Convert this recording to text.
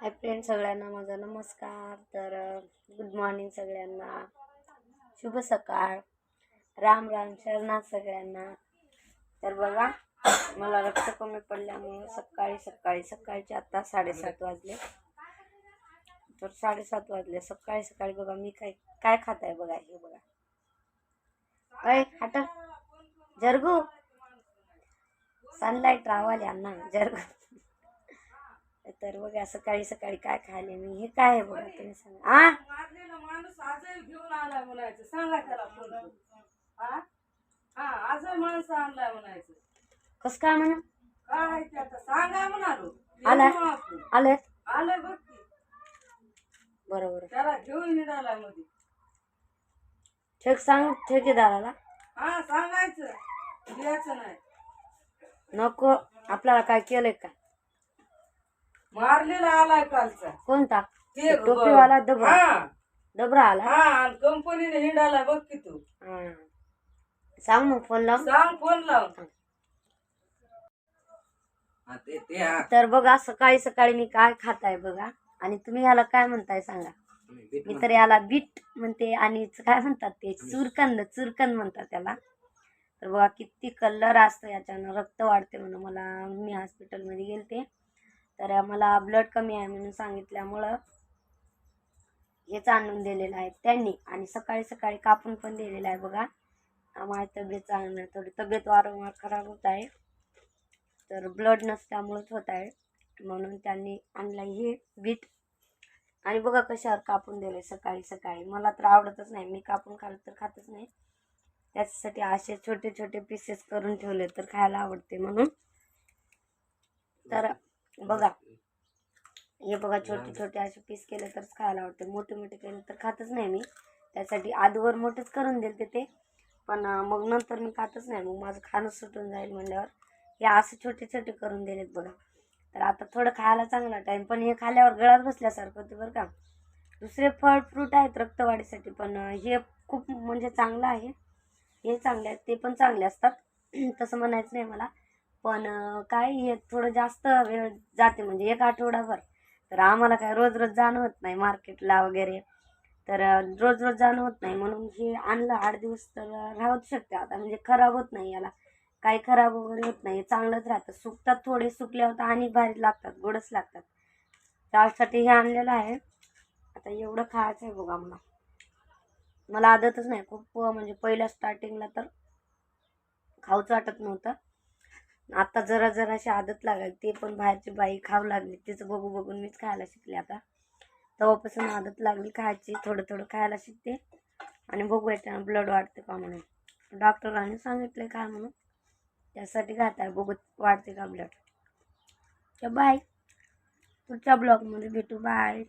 Hi friend सगळ्यांना माझा नमस्कार. तर गुड मॉर्निंग सगळ्यांना. शुभ सकाळ. राम राम शरणात सगळ्यांना. तर बघा मला रक्त कमी पडल्यामुळे सकाळी सकाळी सकाळचे आत्ता साडेसात वाजले. तर साडेसात वाजले. सकाळी सकाळी बघा मी काय काय खात आहे बघा हे बघा. अय हट. जरगू. सनलाईट रावाले अण्णा जरगू. तर बघा सकाळी सकाळी काय खायले मी? हे काय आहे बघा तुम्ही सांगा. आ? मारलेला माणूस आजही घेऊन आलाय म्हणायचं. सांगा त्याला फोन. हा हा माणसं आणलाय म्हणायचं. कसं काय म्हणा? काय आहे ते आता? सांगा म्हणालो आलाय? आलाय? बघ की. बरोबर त्याला घेऊन निघालायमध्ये ठेक सांग ठेकेदाराला. हा सांगायचं. द्यायचं नाही. नको. आपल्याला काय केलंय का? मारलेला आलाय कालचा. कोणता? ते टोपीवाला दबरा हा. दबरा आला? हा आणि कंपनीने हिंडायला बघ की तू. हा. सांग मग फोन लावून सांग फोन लावून हा, ते ते हा. तर बघा सकाळी सकाळी मी काय खात आहे बघा. आणि तुम्ही ह्याला काय म्हणताय सांगा. बीट मी तर याला बीट म्हणते आणि काय म्हणतात ते? चुरकंद चुरकंद म्हणतात त्याला. तर बघा किती कलर असतं याच्यानं. रक्त वाढते म्हणून मला मी हॉस्पिटलमध्ये गेलते. तर मला ब्लड कमी आहे म्हणून सांगितल्यामुळं हेच आणून दिलेलं आहे त्यांनी. आणि सकाळी सकाळी कापून पण दिलेलं आहे बघा. माझी तब्येत चांगली नाही. थोडी तब्येत वारंवार खराब होत आहे. तर ब्लड नसल्यामुळंच होत आहे. म्हणून त्यांनी आणलं हे बीट आणि बघा कशावर कापून दिलं सकाळी सकाळी. मला तर आवडतच नाही. मी कापून खाल्लं तर खातच नाही. त्याच्यासाठी असे छोटे छोटे पीसेस करून ठेवले तर खायला आवडते म्हणून. तर बघा. हे बघा छोटे छोटे असे पीस केले तरच खायला आवडते. मोठे मोठे केले तर खातच नाही मी. त्यासाठी आधीवर मोठेच करून दिले ते. पण मग नंतर मी खातच नाही. मग माझं खाणं सुटून जाईल म्हणल्यावर हे असे छोटे छोटे करून दिलेत बघा. तर आता थोडं खायला चांगला टाईम पण हे खाल्ल्यावर गळात बसल्यासारखं होते बरं का. दुसरे फळ फ्रूट आहेत रक्तवाढीसाठी पण हे खूप म्हणजे चांगलं आहे. हे चांगले आहेत. ते पण चांगले असतात. तसं म्हणायचं नाही मला. पण काय हे थोडं जास्त वेळ जाते म्हणजे एक आठवडाभर. तर आम्हाला काय रोज रोज जाणं होत नाही मार्केटला वगैरे. तर रोज रोज जाणं होत नाही म्हणून हे आणलं आठ दिवस तर राहूच शकते. आता म्हणजे खराब होत नाही याला. काही खराब वगैरे होत नाही. चांगलंच राहतं. सुकतात थोडे सुकल्यावर तर आणि भारी लागतात गोडच लागतात. त्यासाठी हे आणलेलं आहे. आता एवढं खायचं आहे बघा मला. मला आदतच नाही. खूप म्हणजे पहिल्या स्टार्टिंगला तर खाऊच वाटत नव्हतं. आता जरा जराशी आदत लागली ते पण बाहेरची बाई खाऊ लागली तिचं बघू बघून मीच खायला शिकले आता. तेव्हापासून आदत लागली खायची थोडं थोडं खायला शिकते. आणि बघू याच्यानं ब्लड वाढते का म्हणून. डॉक्टरांनी सांगितले काय म्हणून. त्यासाठी खात बघू वाढते का ब्लड बाय. पुढच्या ब्लॉगमध्ये भेटू. बाय.